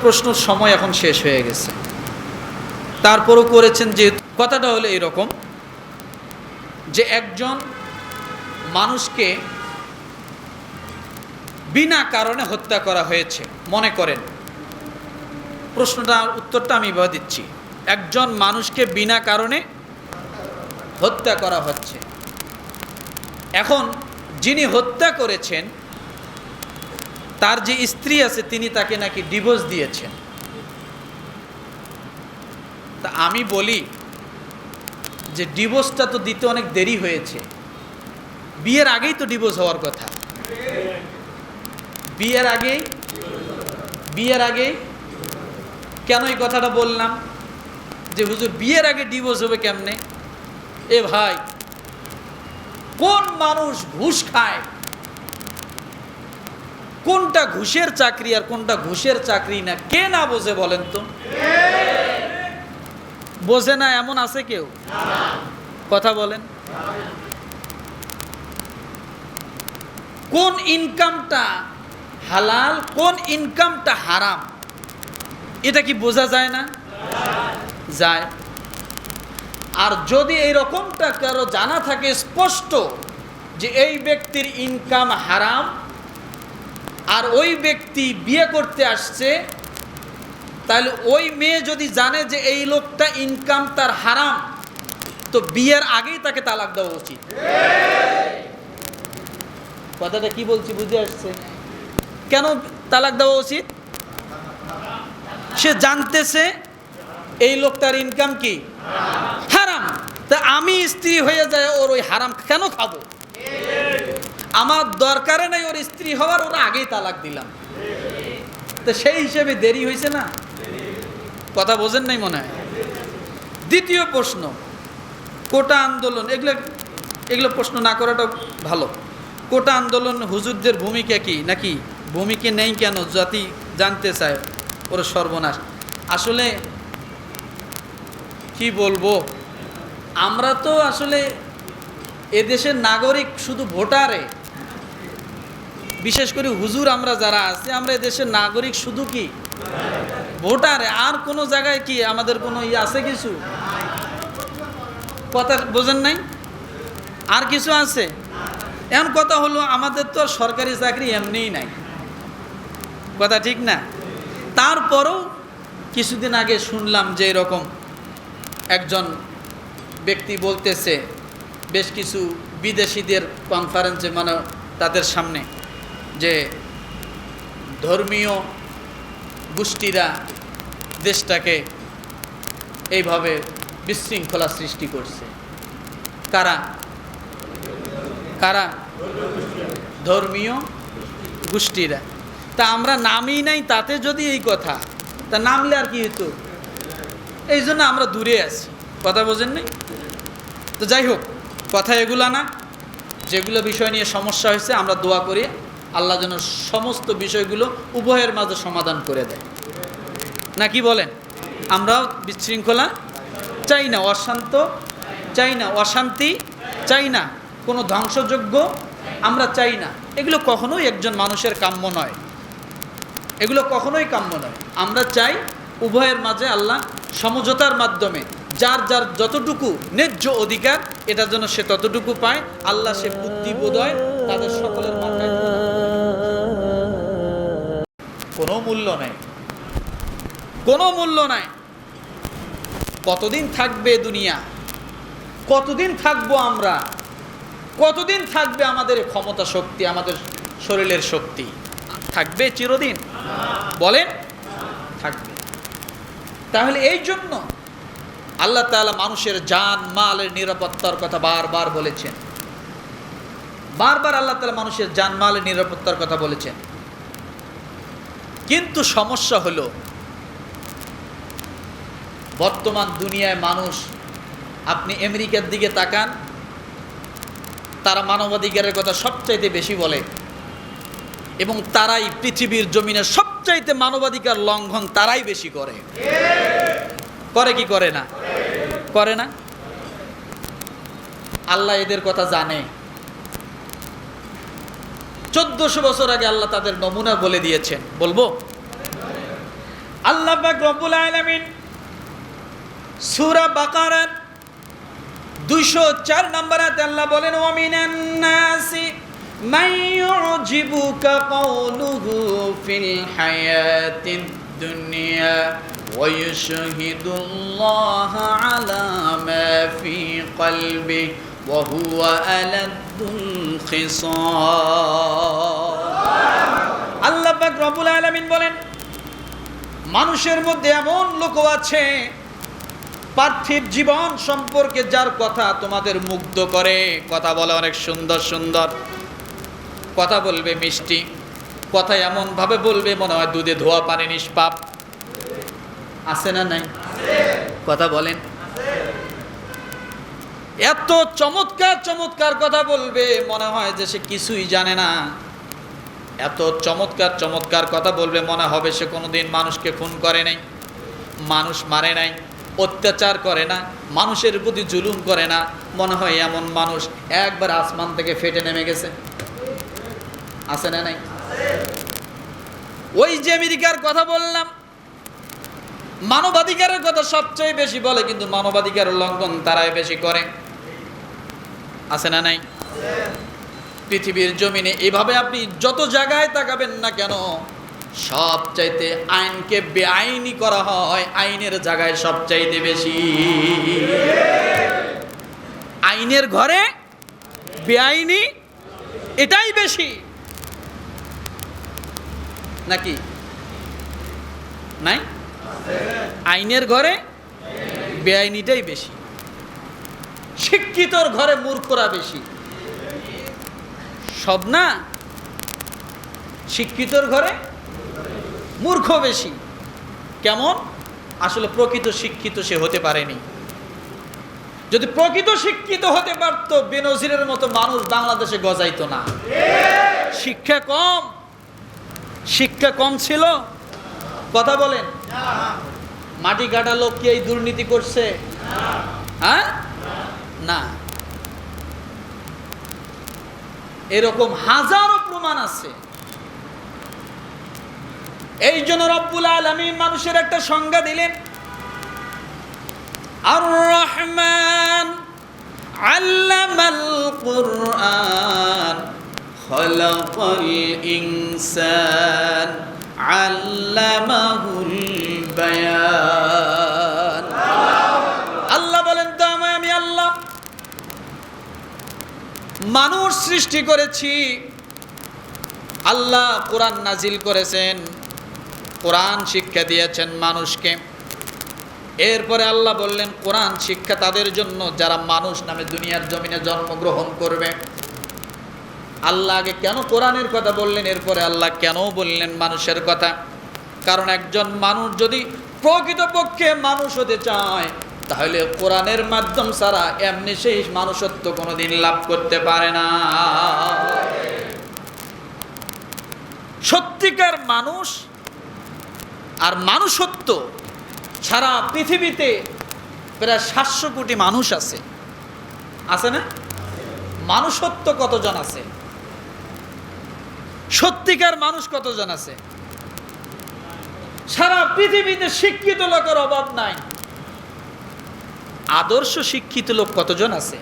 প্রশ্ন সময় এখন শেষ হয়ে গেছে। তারপরও করেছেন যে, কথাটা হলো এরকম, যে একজন মানুষকে বিনা কারণে হত্যা করা হয়েছে, মনে করেন। প্রশ্নটার উত্তরটা আমি এভাবে দিচ্ছি। একজন মানুষকে বিনা কারণে হত্যা করা হচ্ছে। এখন যিনি হত্যা করেছেন তার যে স্ত্রী আছে, তিনি তাকে নাকি ডিভোর্স দিয়েছেন। তা আমি বলি যে ডিভোর্সটা তো দিতে অনেক দেরি হয়েছে। বিয়ের আগেই তো ডিভোর্স হওয়ার কথা। বিয়ের আগেই বিয়ের আগেই কেন এই কথাটা বললাম? যে হুজুর, বিয়ের আগে ডিভোর্স হবে কেমনে? এ ভাই, কোন মানুষ ঘুষ খায়? কোনটা ঘুষের চাকরি আর কোনটা ঘুষের চাকরি না? কে না বোঝে বলেন তো? বোঝে না, এমন আছে কেউ? কথা বলেন। কোন ইনকামটা হালাল, কোন ইনকামটা হারাম? এটা কি বোঝা যায় না? যায়। আর যদি এই রকমটা কারও জানা থাকে, স্পষ্ট যে এই ব্যক্তির ইনকাম হারাম আর ওই ব্যক্তি বিয়ে করতে আসছে, তাহলে ওই মেয়ে যদি জানে যে এই লোকটা ইনকাম তার হারাম, তো বিয়ের আগেই তাকে তালাক দেওয়া উচিত। কথাটা কি বলছি বুঝে আসছে? কেন তালাক দেওয়া উচিত? সে জানতেছে এই লোকটার ইনকাম কি? হারাম। তা আমি স্ত্রী হয়ে যায় ওর ওই হারাম কেন খাব? আমার দরকারে নেই, ওর স্ত্রী হওয়ার, ওরা আগেই তালাক দিলাম। তো সেই হিসেবে দেরি হয়েছে না? কথা বোঝেন নাই মনে হয়? দ্বিতীয় প্রশ্ন, কোটা আন্দোলন, এগুলো এগুলো প্রশ্ন না করাটা ভালো। কোটা আন্দোলন হুজুরদের ভূমিকা কি? নাকি ভূমিকা নেই কেন? জাতি জানতে চায়, ওর সর্বনাশ। আসলে কি বলব? আমরা তো আসলে এদেশের নাগরিক শুধু ভোটারে বিশেষ করে হুজুর আমরা যারা আছি, আমরা দেশের নাগরিক শুধু কি? ভোটারে। আর কোনো জায়গায় কি আমাদের কোনো ইয়ে আছে কিছু? কথা বোঝেন নাই? আর কিছু আছে? এমন কথা হলো, আমাদের তো সরকারি চাকরি এমনিই নাই। কথা ঠিক না? তারপরও কিছুদিন আগে শুনলাম যে এরকম একজন ব্যক্তি বলতেছে, বেশ কিছু বিদেশিদের কনফারেন্সে মানে তাদের সামনে। যে ধর্মীয় গোষ্ঠীরা দেশটাকে এইভাবে বিশৃঙ্খলা সৃষ্টি করছে। কারা? কারা? ধর্মীয় গোষ্ঠীরা। তা আমরা নামই নাই তাতে যদি এই কথা, তা নামলে আর কি হতো এই জন্য আমরা দূরে আছি। কথা বোঝেন নাই? তো যাই হোক, কথা এগুলা না। যেগুলো বিষয় নিয়ে সমস্যা হয়েছে, আমরা দোয়া করি। আল্লাহ যেন সমস্ত বিষয়গুলো উভয়ের মাঝে সমাধান করে দেয়। না কি বলেন? আমরাও বিশৃঙ্খলা চাই না, অশান্ত চাই না, অশান্তি চাই না, কোনো ধ্বংসযোগ্য আমরা চাই না। এগুলো কখনোই একজন মানুষের কাম্য নয়। এগুলো কখনোই কাম্য নয়। আমরা চাই উভয়ের মাঝে আল্লাহ সমঝোতার মাধ্যমে যার যার যতটুকু ন্যায্য অধিকার এটার জন্য সে ততটুকু পায়, আল্লাহ সে বুদ্ধি বোধয় তাদের সকলের মাথায় কোনো মূল্য নেই। কোনো মূল্য নাই। কতদিন থাকবে দুনিয়া? কতদিন থাকব আমরা? কতদিন থাকবে আমাদের ক্ষমতা শক্তি, আমাদের শরীরের শক্তি? থাকবে চিরদিন। বলেন, থাকবে। তাহলে এই জন্য আল্লাহ তাআলা মানুষের জান, মালের নিরাপত্তার কথা বারবার বলেছেন। বারবার আল্লাহ তাআলা মানুষের জান, মালের নিরাপত্তার কথা বলেছেন। কিন্তু সমস্যা হলো, বর্তমান দুনিয়ায় মানুষ, আপনি আমেরিকার দিকে তাকান, তারা মানবাধিকারের কথা সবচাইতে বেশি বলে, এবং তারাই পৃথিবীর জমিনে সবচাইতে মানবাধিকার লঙ্ঘন তারাই বেশি করে। করে কি করে না? করে না? আল্লাহ এদের কথা জানে। চোদ্দশো বছর আগে আল্লাহ তাদের নমুনা বলে দিয়েছেন বলবো আল্লাহ পাক রব্বুল আলামিন সূরা বাকারার 204 নম্বর আয়াতে আল্লাহ বলেন ওয়া মিনান নাসি মান ইউজিবুকা কাওলুহু ফিল হায়াতিদ দুনিয়া ويشهد الله على ما في قلبه وهو ألد الخصام আল্লাহ পাক রব্বুল আলামিন বলেন মানুষের মধ্যে এমন লোকও আছে পার্থিব জীবন সম্পর্কে যার কথা তোমাদের মুগ্ধ করে কথা বলে অনেক সুন্দর সুন্দর কথা বলবে মিষ্টি কথা এমনভাবে বলবে মনে হয় দুধে ধোয়া পানি নিষ্পাপ আছে না নাই কথা বলেন এত চমৎকার চমৎকার কথা বলবে, মনে হয় যে সে কিছুই জানে না। এত চমৎকার চমৎকার কথা বলবে, মনে হবে সে কোনোদিন মানুষকে খুন করে নাই, মানুষ মারে নাই, অত্যাচার করে না, মানুষের প্রতি জুলুম করে না। মনে হয় এমন মানুষ একবার আসমান থেকে ফেটে নেমে গেছে। আছে না নাই? ওই যে আমেরিকার কথা বললাম, মানবাধিকারের কথা সবচেয়ে বেশি বলে, কিন্তু মানবাধিকারের লঙ্ঘন তারাই বেশি করে। আছে না নাই? পৃথিবীর জমিনে এভাবে আপনি যত জায়গায় তাকাবেন না কেন সব চাইতে আইনকে বেআইনি করা হয়, আইনের জায়গায় সবচাইতে বেশি। আইনের ঘরে বেআইনি, এটাই বেশি। নাকি? নাই? আইনের ঘরে বেআইনিটাই বেশি। শিক্ষিতর ঘরে মূর্খরা বেশি। সব না? শিক্ষিতর ঘরে মূর্খ বেশি। কেমন? আসলে প্রকৃত শিক্ষিত সে হতে পারেনি। যদি প্রকৃত শিক্ষিত হতে পারতো, বেনজিরের মতো মানুষ বাংলাদেশে গজাইতো না। শিক্ষা কম। শিক্ষা কম ছিল। কথা বলেন। মাটি কাটা লোক কি এই দুর্নীতি করছে? হ্যাঁ? না। এরকম হাজারো প্রমাণ আছে। এই জন্য রব্বুল আলমিন মানুষের একটা সংজ্ঞা দিলেন আর রহমান আল্লামাল কুরআন খলাকাল ইনসান আল্লামাহুল বায়ান। মানুষ সৃষ্টি করেছি। আল্লাহ কোরআন নাজিল করেছেন। কোরআন শিক্ষা দিয়েছেন মানুষকে। এরপরে আল্লাহ বললেন, কোরআন শিক্ষা তাদের জন্য, যারা মানুষ নামে দুনিয়ার জমিনে জন্মগ্রহণ করবে। আল্লাহ আগে কেন কোরআনের কথা বললেন? এরপরে আল্লাহ কেন বললেন মানুষের কথা? কারণ একজন মানুষ যদি প্রকৃতপক্ষে মানুষ হতে চায় তাহলে কোরআনের মাধ্যম ছাড়া এমনি সেই মানুষত্ব কোনোদিন লাভ করতে পারে না। সত্যিকার মানুষ আর মানুষত্ব সারা পৃথিবীতে প্রায় সাতশো কোটি মানুষ আছে। আছে না? মানুষত্ব কতজন আছে? সত্যিকার মানুষ কতজন আছে? সারা পৃথিবীতে শিক্ষিত লোকের অভাব নাই। আদর্শ শিক্ষিত লোক কতজন আছে?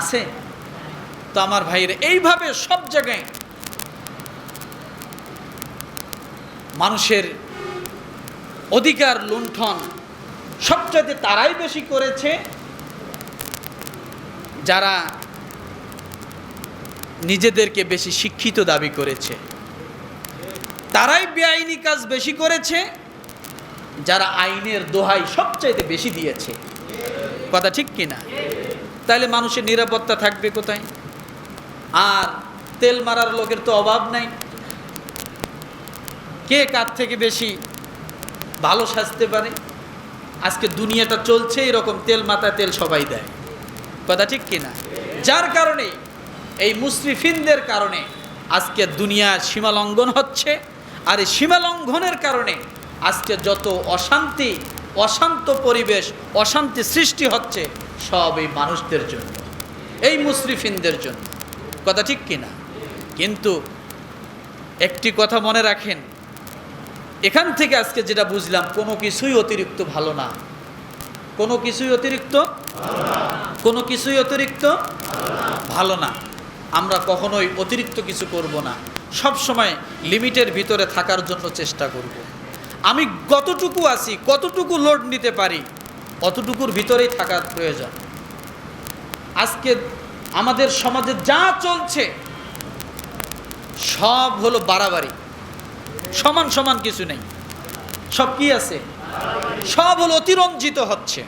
আছে? তো আমার ভাইয়ের এইভাবে সব জায়গায় মানুষের অধিকার লুণ্ঠন সবচাইতে তারাই বেশি করেছে, যারা নিজেদেরকে বেশি শিক্ষিত দাবি করেছে। তারাই বেআইনি কাজ বেশি করেছে যারা আইনের দোহাই সবচাইতে বেশি দিয়েছে। কথা ঠিক কিনা? তাহলে মানুষের নিরাপত্তা থাকবে কোথায়? আর তেল মারার লোকের তো অভাব নাই। কে কার থেকে বেশি ভালো সাজতে পারে? আজকে দুনিয়াটা চলছে এরকম তেল মাথা তেল সবাই দেয়। কথা ঠিক কিনা? যার কারণে, এই মুসরিফিনদের কারণে আজকে দুনিয়ার সীমালঙ্ঘন হচ্ছে। আর এই সীমালঙ্ঘনের কারণে আজকে যত অশান্তি, অশান্ত পরিবেশ, অশান্তি সৃষ্টি হচ্ছে সব এই মানুষদের জন্য। এই মুসরিফিনদের জন্য। কথা ঠিক কিনা কিন্তু একটি কথা মনে রাখেন, এখান থেকে আজকে যেটা বুঝলাম, কোনো কিছুই অতিরিক্ত ভালো না। কোনো কিছুই অতিরিক্ত? কোনো কিছুই অতিরিক্ত? ভালো না। আমরা কখনোই অতিরিক্ত কিছু করব না। সব সময় লিমিটের ভিতরে থাকার জন্য চেষ্টা করব। আমি কতটুকু আছি, কতটুকু লোড নিতে পারি, অতটুকুর ভিতরেই থাকার প্রয়োজন। আজকে আমাদের সমাজে যা চলছে, সব হলো বাড়াবাড়ি। সমান সমান কিছু নেই। সব কি আছে? সব হলো অতিরঞ্জিত হচ্ছে।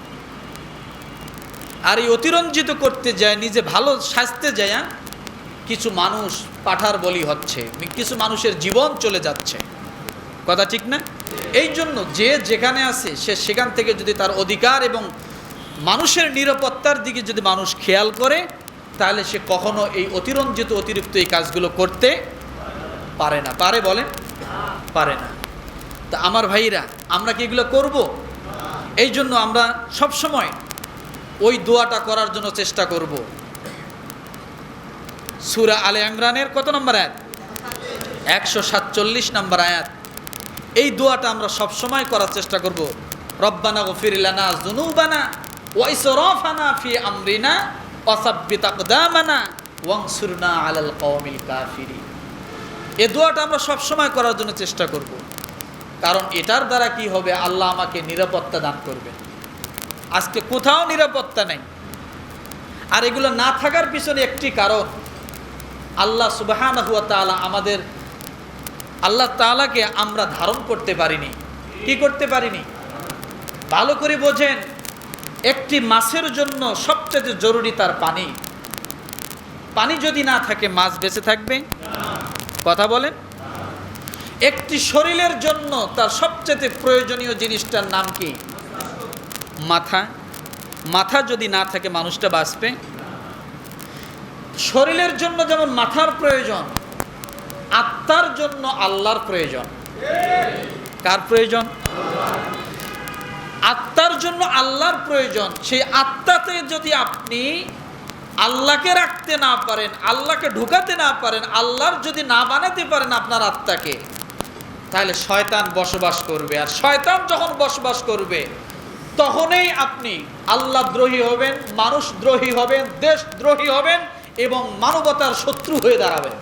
আর এই অতিরঞ্জিত করতে যায়, নিজে ভালো সাজতে যায় হ্যাঁ? কিছু মানুষ পাঠার বলি হচ্ছে, কিছু মানুষের জীবন চলে যাচ্ছে। কথা ঠিক না? এই জন্য যে যেখানে আছে, সে সেখান থেকে যদি তার অধিকার এবং মানুষের নিরাপত্তার দিকে যদি মানুষ খেয়াল করে, তাহলে সে কখনো এই অতিরঞ্জিত, অতিরিক্ত এই কাজগুলো করতে পারে না। পারে বলেন? পারে না। তা আমার ভাইরা, আমরা কি এগুলো করব? এই জন্য আমরা সব সময় ওই দোয়াটা করার জন্য চেষ্টা করব। সুরা আলে ইমরানের কত নম্বর আয়াত? একশো সাতচল্লিশ নম্বর আয়াত। এই দোয়াটা আমরা সব সময় করার চেষ্টা করব। রব্বানা গফিরিলানা জুনুবানা ওয়াইসরাফানা ফি আমরিনা ওয়াসাব্বিত আকদামানা ওয়ানসুরনা আলাল কওমিল কাফিরিন। এ দোয়াটা আমরা সব সময় করার জন্য চেষ্টা করব। কারণ এটার দ্বারা কি হবে? আল্লাহ আমাকে নিরাপত্তা দান করবে আজকে কোথাও নিরাপত্তা নেই। আর এগুলো না থাকার পিছনে একটি কারণ, আল্লাহ সুবাহান হুয়া তালা আমাদের আল্লাহ তালাকে আমরা ধারণ করতে পারিনি। কি করতে পারিনি? ভালো করে বোঝেন, একটি মাছের জন্য সবচেয়ে জরুরি তার পানি। পানি যদি না থাকে, মাছ বেঁচে থাকবে? কথা বলেন। একটি শরীরের জন্য তার সবচেয়ে প্রয়োজনীয় জিনিসটার নাম কি? মাথা। মাথা যদি না থাকে, মানুষটা বাঁচবে? শরীরের জন্য যেমন মাথার প্রয়োজন আত্মার জন্য আল্লাহর প্রয়োজন। কার প্রয়োজন? আত্মার জন্য আল্লাহর প্রয়োজন। সেই আত্মাতে যদি আপনি আল্লাহকে রাখতে না পারেন, আল্লাহকে ঢুকাতে না পারেন, আল্লাহর যদি না বানাতে পারেন আপনার আত্মাকে, তাহলে শয়তান বসবাস করবে। আর শয়তান যখন বসবাস করবে, তখনই আপনি আল্লাহ দ্রোহী হবেন, মানুষ দ্রোহী হবেন, দেশ দ্রোহী হবেন এবং মানবতার শত্রু হয়ে দাঁড়াবেন।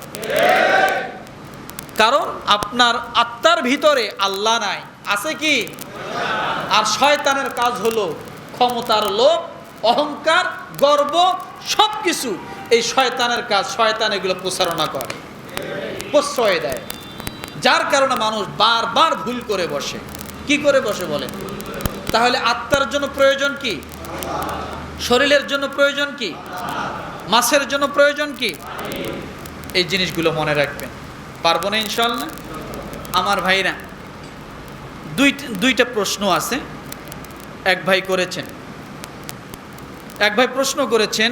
কারণ আপনার আত্মার ভিতরে আল্লাহ নাই। আছে কি? আর শয়তানের কাজ হলো ক্ষমতার লোভ, অহংকার, গর্ব সব কিছু এই শয়তানের কাজ, শয়তান এগুলো প্রচারণা করে। প্রশ্রয় দেয়। যার কারণে মানুষ বারবার ভুল করে বসে। কি করে বসে বলে তাহলে আত্মার জন্য প্রয়োজন কি? শরীরের জন্য প্রয়োজন কি? মাছের জন্য প্রয়োজন কি? এই জিনিসগুলো মনে রাখবেন। পারব না ইনশাল্লাহ আমার ভাইরা, দুই দুইটা প্রশ্ন আছে। এক ভাই করেছেন। এক ভাই প্রশ্ন করেছেন